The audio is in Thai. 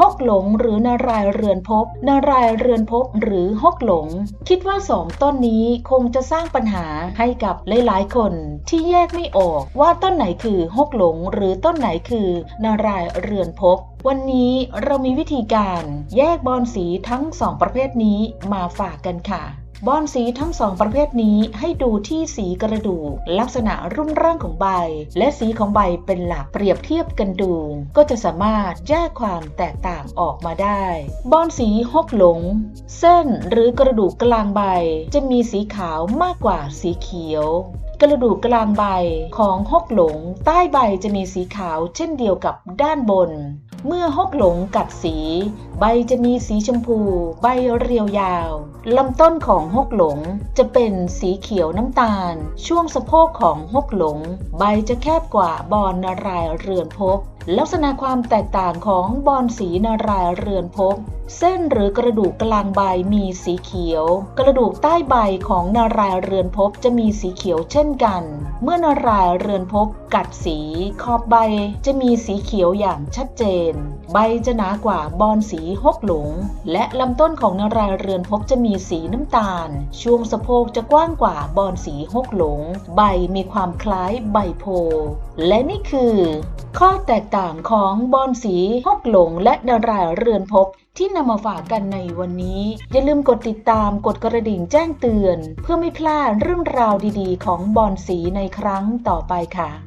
ฮกหลงหรือนารายเรือนภพนารายเรือนภพหรือฮกหลง คิดว่าสองต้นนี้คงจะสร้างปัญหาให้กับหลายๆ คนที่แยกไม่ออกว่าต้นไหนคือฮกหลง หรือต้นไหนคือ นารายเรือนภพวันนี้เรามีวิธีการแยกบอลสีทั้งสองประเภทนี้มาฝากกันค่ะ บอนสีทั้งสองประเภทนี้ให้ดูที่สีกระดูก ลักษณะรูปร่างของใบ และสีของใบเป็นหลักเปรียบเทียบกันดู ก็จะสามารถแยกความแตกต่างออกมาได้ บอนสีฮกหลง เส้นหรือกระดูกกลางใบ จะมีสีขาวมากกว่าสีเขียวกระดูกกลางใบของฮกหลง ใต้ใบจะมีสีขาวเช่นเดียวกับด้านบน เมื่อฮกหลงกัดสี ใบจะมีสีชมพู ใบเรียวยาวลำต้นของฮกหลงจะเป็นสีเขียวน้ำตาล ช่วงสะโพกของฮกหลง ใบจะแคบกว่าบอนนารายเรือนพบ ลักษณะความแตกต่างของบอนสีนารายเรือนภพเส้นหรือกระดูกกลางใบมีสีเขียว กระดูกใต้ใบของนารายเรือนภพจะมีสีเขียวเช่นกัน เมื่อนารายเรือนภพกัดสี ขอบใบจะมีสีเขียวอย่างชัดเจน ใบจะหนากว่าบอนสีฮกหลง และลำต้นของนารายเรือนภพจะมีสีน้ำตาล ช่วงสะโพกจะกว้างกว่าบอนสีฮกหลง ใบมีความคล้ายใบโพ และนี่คือ ข้อแตกต่างของบอนสีฮกหลง และดาราเรือนพบที่นำมาฝากกันในวันนี้ อย่าลืมกดติดตามกดกระดิ่งแจ้งเตือน เพื่อไม่พลาดเรื่องราวดีๆ ของบอนสีในครั้งต่อไปค่ะ